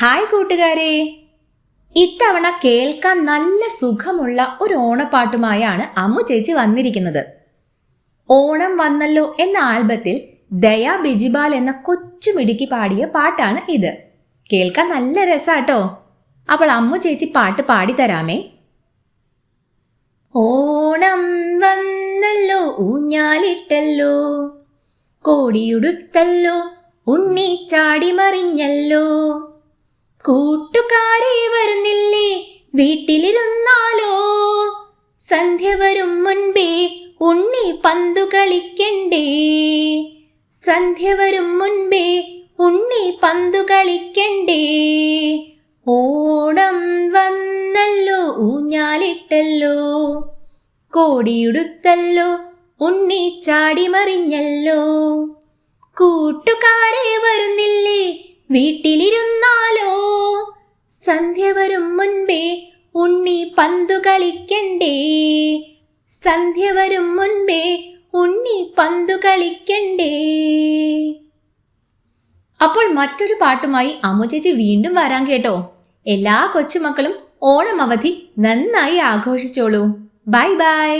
Hi കൂട്ടുകാരെ. ഇത്തവണ കേൾക്കാൻ നല്ല സുഖമുള്ള ഒരു ഓണപ്പാട്ടുമായാണ് അമ്മു ചേച്ചി വന്നിരിക്കുന്നത്. ഓണം വന്നല്ലോ എന്ന ആൽബത്തിൽ ദയാ ബിജിബാൽ എന്ന കൊച്ചുമിടുക്കി പാടിയ പാട്ടാണ് ഇത്. കേൾക്കാൻ നല്ല രസാട്ടോ. അപ്പോൾ അമ്മു ചേച്ചി പാട്ട് പാടിത്തരാമേ ഓണം വന്നല്ലോ ഊഞ്ഞാലിട്ടല്ലോ കോടിയുടുത്തല്ലോ ഉണ്ണി ചാടി മറിഞ്ഞല്ലോ. കൂട്ടുകാരെ വരുന്നില്ലേ? വീട്ടിലിരുന്നാലോ? സന്ധ്യ വരും മുൻപേ ഉണ്ണി പന്തു കളിക്കണ്ടേ? സന്ധ്യ വരും മുൻപേ ഉണ്ണി പന്തു കളിക്കണ്ടേ? ഓണം വന്നല്ലോ ഊഞ്ഞാലിട്ടല്ലോ. കോടിയുടുത്തല്ലോ ഉണ്ണി ചാടിമറിഞ്ഞല്ലോ. കൂട്ടുകാരെ വരുന്നില്ലേ? വീട്ടിലിരുന്നാലോ സന്ധ്യ വരും മുൻപേ ഉണ്ണി പന്തു കളിക്കണ്ടേ? സന്ധ്യ വരും മുൻപേ ഉണ്ണി പന്തു കളിക്കണ്ടേ? അപ്പോൾ മറ്റൊരു പാട്ടുമായി അമുചേച്ചി വീണ്ടും വരാൻ കേട്ടോ. എല്ലാ കൊച്ചുമക്കളും ഓണം അവധി നന്നായി ആഘോഷിച്ചോളൂ. Bye bye.